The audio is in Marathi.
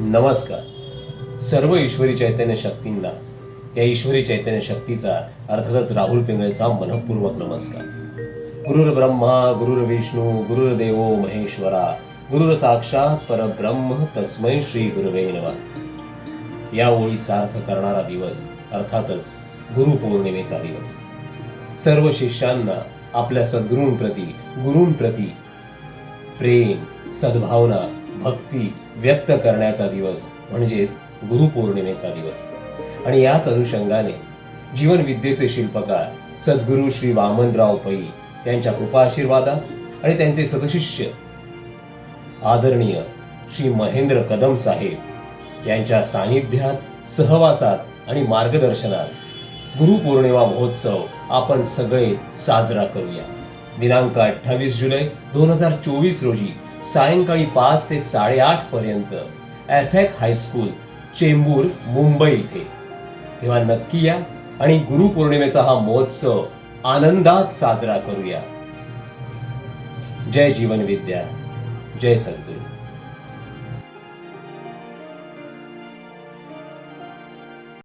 नमस्कार. सर्व ईश्वरी चैतन्य शक्तींना या ईश्वरी चैतन्य शक्तीचा अर्थातच राहुल पिंगळेचा मनपूर्वक नमस्कार. गुरुर ब्रह्मा गुरुर विष्णू गुरुर देवो महेश्वरा गुरुर साक्षात परब्रह्म तस्मै श्री गुरुवे नमः. या ओळी सार्थ करणारा दिवस अर्थातच गुरुपौर्णिमेचा दिवस. सर्व शिष्यांना आपल्या सद्गुरूंप्रती गुरूंप्रती प्रेम सद्भावना भक्ती व्यक्त करण्याचा दिवस म्हणजेच गुरुपौर्णिमेचा दिवस. आणि याच अनुषंगाने जीवनविद्येचे शिल्पकार सद्गुरू श्री वामनराव पै यांच्या कृपा आशीर्वादात आणि त्यांचे सदशिष्य आदरणीय श्री महेंद्र कदम साहेब यांच्या सानिध्यात सहवासात आणि मार्गदर्शनात गुरुपौर्णिमा महोत्सव आपण सगळे साजरा करूया. दिनांक अठ्ठावीस जुलै दोन हजार चोवीस रोजी सायंकाळी पाच ते साडेआठ पर्यंत एफेक हायस्कूल चेंबूर मुंबई इथे. तेव्हा नक्की या आणि गुरुपौर्णिमेचा हा महोत्सव आनंदात साजरा करूया. जय जीवन विद्या जय सद्गुरू.